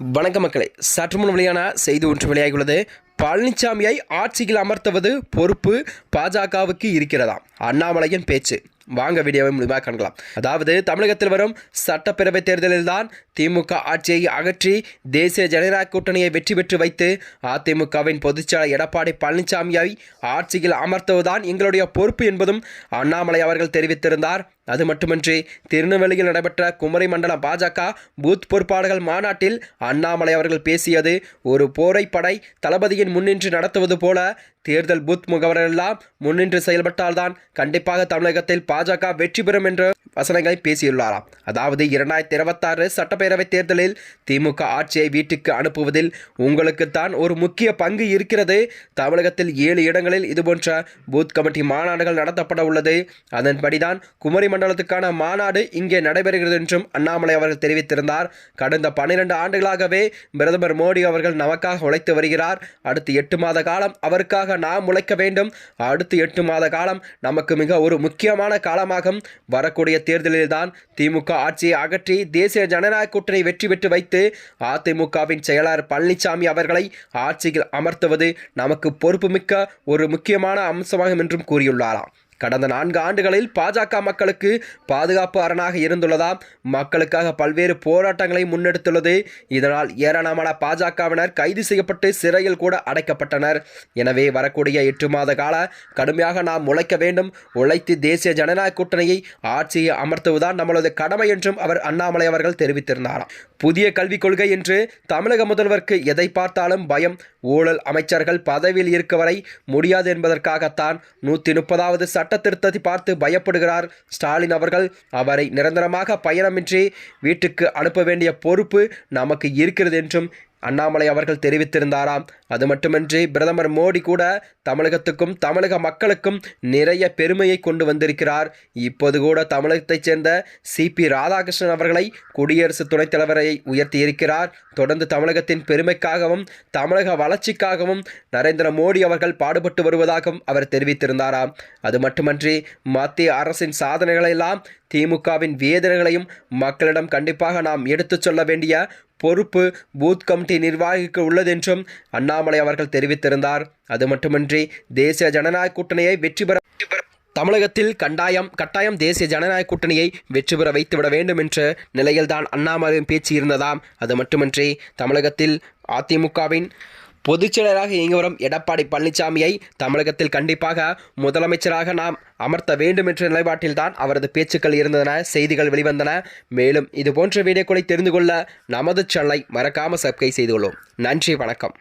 வணக்க மக்களே. சற்று முன் வெளியான செய்தி ஒன்று வெளியாகியுள்ளது. பழனிசாமியை ஆட்சியில் அமர்த்துவது பொறுப்பு பாஜகவுக்கு இருக்கிறதாம். அண்ணாமலையின் பேச்சு. வாங்க வீடியோவை முடிவாக காணலாம் அதாவது தமிழகத்தில் வரும் சட்டப்பேரவை தேர்தலில்தான் திமுக ஆட்சியை அகற்றி தேசிய ஜனநாயக கூட்டணியை வெற்றி பெற்று வைத்து அதிமுகவின் பொதுச்செயலர் எடப்பாடி பழனிசாமியை ஆட்சியில் அமர்த்துவதுதான் எங்களுடைய பொறுப்பு என்பதும் அண்ணாமலை அவர்கள் தெரிவித்திருந்தார். அது மட்டுமின்றி திருநெல்வேலியில் நடைபெற்ற குமரி மண்டலம் பாஜக பூத் பொறுப்பாளர்கள் மாநாட்டில் அண்ணாமலை அவர்கள் பேசியது ஒரு போரை படை தளபதியின் முன்னின்று நடத்துவது போல தேர்தல் பூத் முகவரெல்லாம் முன்னின்று செயல்பட்டால்தான் கண்டிப்பாக தமிழகத்தில் பாஜக வெற்றி பெறும் என்ற வசனங்களை பேசியுள்ளாராம். அதாவது இரண்டாயிரத்தி இருபத்தாறு சட்டப்பேரவைத் தேர்தலில் திமுக ஆட்சியை வீட்டுக்கு அனுப்புவதில் உங்களுக்குத்தான் ஒரு முக்கிய பங்கு இருக்கிறது. தமிழகத்தில் ஏழு இடங்களில் இதுபோன்ற பூத் கமிட்டி மாநாடுகள் நடத்தப்பட உள்ளது. அதன்படிதான் குமரி மண்டலத்துக்கான மாநாடு இங்கே நடைபெறுகிறது என்றும் அண்ணாமலை அவர்கள் தெரிவித்திருந்தார். கடந்த பன்னிரண்டு ஆண்டுகளாகவே பிரதமர் மோடி அவர்கள் நமக்காக உழைத்து வருகிறார். அடுத்து எட்டு மாத காலம் அவருக்காக நாம் உழைக்க வேண்டும். அடுத்து எட்டு மாத காலம் நமக்கு மிக ஒரு முக்கியமான காலமாகும். வரக்கூடிய தேர்தலில்தான் திமுக ஆட்சியை அகற்றி தேசிய ஜனநாயக கூட்டணி வெற்றி பெற்று வைத்து அதிமுகவின் செயலாளர் பழனிசாமி அவர்களை ஆட்சியில் அமர்த்துவது நமக்கு பொறுப்புமிக்க ஒரு முக்கியமான அம்சமாகும் என்றும் கூறியுள்ளாராம். கடந்த நான்கு ஆண்டுகளில் பாஜக மக்களுக்கு பாதுகாப்பு அரணாக இருந்துள்ளதாம். மக்களுக்காக பல்வேறு போராட்டங்களை முன்னெடுத்துள்ளது. இதனால் ஏராளமான பாஜகவினர் கைது செய்யப்பட்டு சிறையில் கூட அடைக்கப்பட்டனர். எனவே வரக்கூடிய எட்டு மாத கால கடுமையாக நாம் உழைக்க வேண்டும். உழைத்து தேசிய ஜனநாயக கூட்டணியை ஆட்சியை அமர்த்துவதுதான் நம்மளது கடமை என்றும் அவர் அண்ணாமலை அவர்கள் தெரிவித்திருந்தாராம். புதிய கல்விக் கொள்கை என்று தமிழக முதல்வருக்கு எதை பார்த்தாலும் பயம். ஊழல் அமைச்சர்கள் பதவியில் இருக்க வரை முடியாது என்பதற்காகத்தான் நூற்றி முப்பதாவது சட்ட சட்டத்திருத்தத்தை பார்த்து பயப்படுகிறார் ஸ்டாலின் அவர்கள். அவரை நிரந்தரமாக பயணமின்றி வீட்டுக்கு அனுப்ப வேண்டிய பொறுப்பு நமக்கு இருக்கிறது என்றும் அண்ணாமலை அவர்கள் தெரிவித்திருந்தாராம். அது மட்டுமின்றி பிரதமர் மோடி கூட தமிழகத்துக்கும் தமிழக மக்களுக்கும் நிறைய பெருமையை கொண்டு வந்திருக்கிறார். இப்போது கூட தமிழகத்தைச் சேர்ந்த சிபி ராதாகிருஷ்ணன் அவர்களை குடியரசு துணைத் தலைவரை உயர்த்தியிருக்கிறார் தொடர்ந்து தமிழகத்தின் பெருமைக்காகவும் தமிழக வளர்ச்சிக்காகவும் நரேந்திர மோடி அவர்கள் பாடுபட்டு வருவதாகவும் அவர் தெரிவித்திருந்தாராம். அது மட்டுமன்றி மத்திய அரசின் சாதனைகளெல்லாம் திமுகவின் வேதனைகளையும் மக்களிடம் கண்டிப்பாக நாம் எடுத்துச் சொல்ல வேண்டிய பொறுப்பு பூத் கமிட்டி நிர்வாகிக்கு உள்ளதென்றும் அண்ணாமலை அவர்கள் தெரிவித்திருந்தார். அது மட்டுமின்றி தேசிய ஜனநாயக கூட்டணியை வெற்றி பெற தமிழகத்தில் கண்டாயம் கட்டாயம் தேசிய ஜனநாயக கூட்டணியை வெற்றி பெற வைத்துவிட வேண்டும் என்ற நிலையில்தான் அண்ணாமலையின் பேச்சு இருந்ததாம். அது மட்டுமின்றி தமிழகத்தில் அதிமுகவின் பொதுச்செயலராக இயங்கி வரும் எடப்பாடி பழனிசாமியை தமிழகத்தில் கண்டிப்பாக முதலமைச்சராக நாம் அமர்த்த வேண்டும் என்ற நிலைப்பாட்டில்தான் அவரது பேச்சுக்கள் இருந்தன செய்திகள் வெளிவந்தன. மேலும் இது போன்ற வீடியோக்களை தெரிந்து கொள்ள நமது சேனலை மறக்காமல் சப்ஸ்கிரைப் செய்து கொள்ளும். நன்றி வணக்கம்.